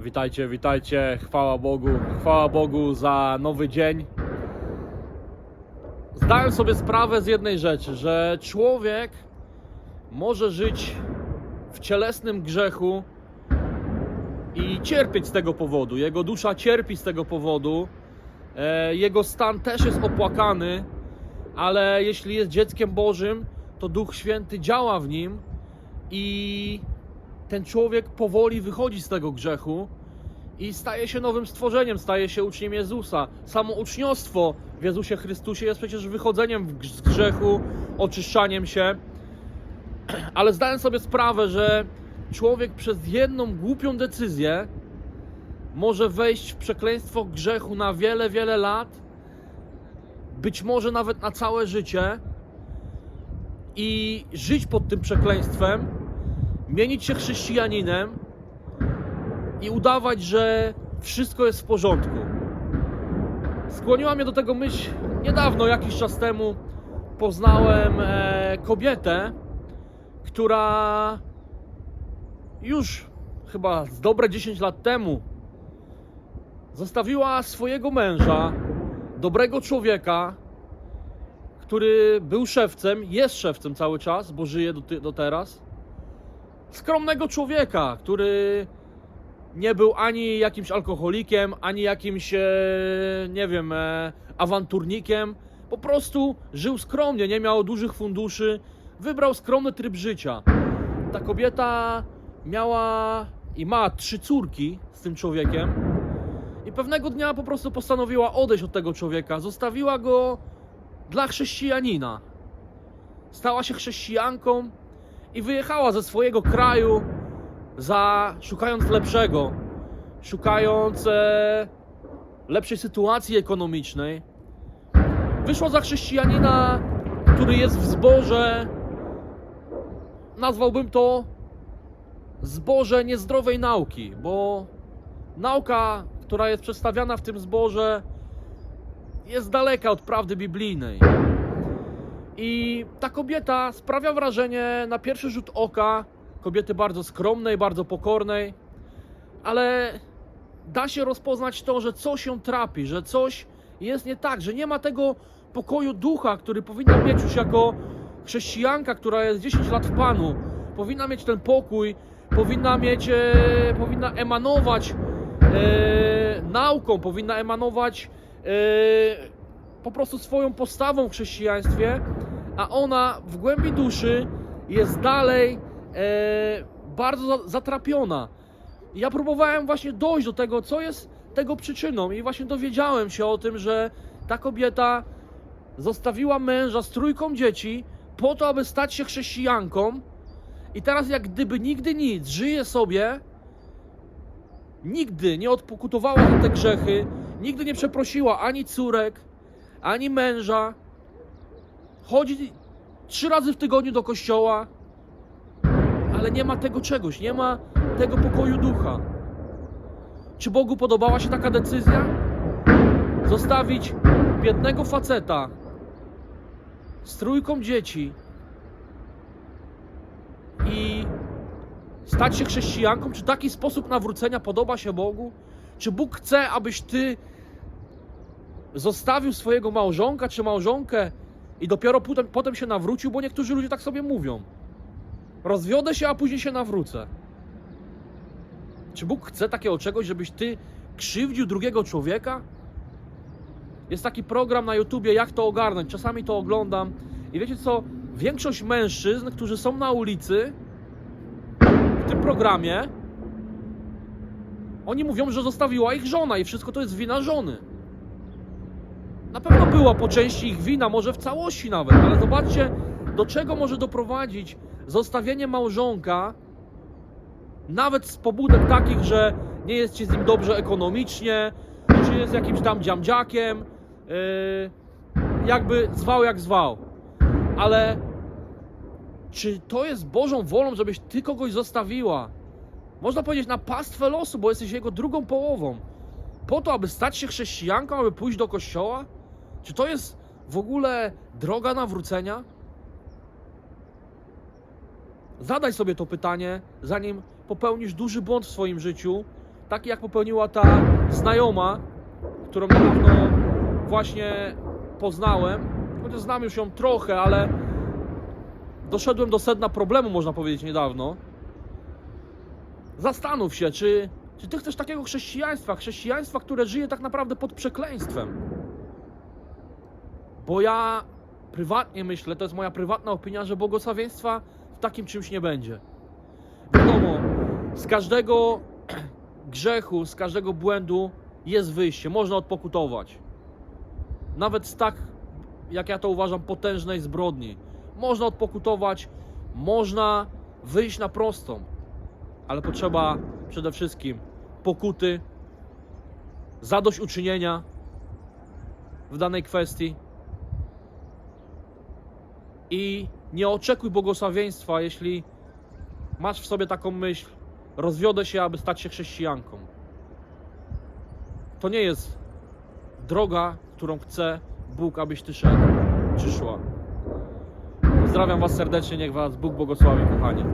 Witajcie, witajcie, chwała Bogu, chwała Bogu za nowy dzień. Zdałem sobie sprawę z jednej rzeczy, że człowiek może żyć w cielesnym grzechu i cierpieć z tego powodu. Jego dusza cierpi z tego powodu. E, Jego stan też jest opłakany, ale jeśli jest dzieckiem Bożym, to Duch Święty działa w nim i ten człowiek powoli wychodzi z tego grzechu i staje się nowym stworzeniem, staje się uczniem Jezusa. Samo uczniostwo w Jezusie Chrystusie jest przecież wychodzeniem z grzechu, oczyszczaniem się. Ale zdałem sobie sprawę, że człowiek przez jedną głupią decyzję może wejść w przekleństwo grzechu na wiele, wiele lat, być może nawet na całe życie i żyć pod tym przekleństwem, mienić się chrześcijaninem i udawać, że wszystko jest w porządku. Skłoniła mnie do tego myśl niedawno, jakiś czas temu poznałem e, kobietę, która już chyba z dobre 10 lat temu zostawiła swojego męża, dobrego człowieka, który był szewcem, jest szewcem cały czas, bo żyje do, do teraz. Skromnego człowieka, który nie był ani jakimś alkoholikiem, ani jakimś, e, nie wiem, e, awanturnikiem. Po prostu żył skromnie, nie miał dużych funduszy, wybrał skromny tryb życia. Ta kobieta miała i ma trzy córki z tym człowiekiem. I pewnego dnia po prostu postanowiła odejść od tego człowieka. Zostawiła go dla chrześcijanina. Stała się chrześcijanką i wyjechała ze swojego kraju za szukając lepszego, szukając e, lepszej sytuacji ekonomicznej. Wyszła za chrześcijanina, który jest w zborze, nazwałbym to zboże niezdrowej nauki, bo nauka, która jest przedstawiana w tym zborze, jest daleka od prawdy biblijnej. I ta kobieta sprawia wrażenie na pierwszy rzut oka kobiety bardzo skromnej, bardzo pokornej, ale da się rozpoznać to, że coś ją trapi, że coś jest nie tak, że nie ma tego pokoju ducha, który powinna mieć już jako chrześcijanka, która jest 10 lat w Panu. Powinna mieć ten pokój, powinna mieć, e, powinna emanować e, nauką, powinna emanować e, po prostu swoją postawą w chrześcijaństwie, a ona w głębi duszy jest dalej e, bardzo za- zatrapiona. Ja próbowałem właśnie dojść do tego, co jest tego przyczyną, i właśnie dowiedziałem się o tym, że ta kobieta zostawiła męża z trójką dzieci po to, aby stać się chrześcijanką, i teraz, jak gdyby nigdy nic, żyje sobie, nigdy nie odpokutowała za te grzechy, nigdy nie przeprosiła ani córek, ani męża. Chodzi trzy razy w tygodniu do kościoła, ale nie ma tego czegoś, nie ma tego pokoju ducha. Czy Bogu podobała się taka decyzja? Zostawić biednego faceta z trójką dzieci i stać się chrześcijanką? Czy taki sposób nawrócenia podoba się Bogu? Czy Bóg chce, abyś ty zostawił swojego małżonka czy małżonkę i dopiero potem, potem się nawrócił? Bo niektórzy ludzie tak sobie mówią. Rozwiodę się, a później się nawrócę. Czy Bóg chce takiego czegoś, żebyś ty krzywdził drugiego człowieka? Jest taki program na YouTubie, jak to ogarnąć. Czasami to oglądam. I wiecie co? Większość mężczyzn, którzy są na ulicy, w tym programie, oni mówią, że zostawiła ich żona i wszystko to jest wina żony. Na pewno była po części ich wina, może w całości nawet, ale zobaczcie, do czego może doprowadzić zostawienie małżonka, nawet z pobudek takich, że nie jest ci z nim dobrze ekonomicznie, czy jest jakimś tam dziamdziakiem, yy, jakby zwał jak zwał. Ale czy to jest Bożą wolą, żebyś ty kogoś zostawiła? Można powiedzieć na pastwę losu, bo jesteś jego drugą połową. Po to, aby stać się chrześcijanką, aby pójść do kościoła? Czy to jest w ogóle droga nawrócenia? Zadaj sobie to pytanie, zanim popełnisz duży błąd w swoim życiu taki jak popełniła ta znajoma, którą niedawno właśnie poznałem. Chociaż znam już ją trochę, ale doszedłem do sedna problemu, można powiedzieć, niedawno. Zastanów się, czy, czy ty chcesz takiego chrześcijaństwa, chrześcijaństwa, które żyje tak naprawdę pod przekleństwem. Bo ja prywatnie myślę, to jest moja prywatna opinia, że błogosławieństwa w takim czymś nie będzie. Wiadomo, z każdego grzechu, z każdego błędu jest wyjście, można odpokutować. Nawet z tak, jak ja to uważam, potężnej zbrodni. Można odpokutować, można wyjść na prostą, ale potrzeba przede wszystkim pokuty, zadośćuczynienia w danej kwestii i nie oczekuj błogosławieństwa, jeśli masz w sobie taką myśl, rozwiodę się, aby stać się chrześcijanką. To nie jest droga, którą chce Bóg, abyś ty szedł, czy szła. Pozdrawiam Was serdecznie, niech Was Bóg błogosławi, kochani.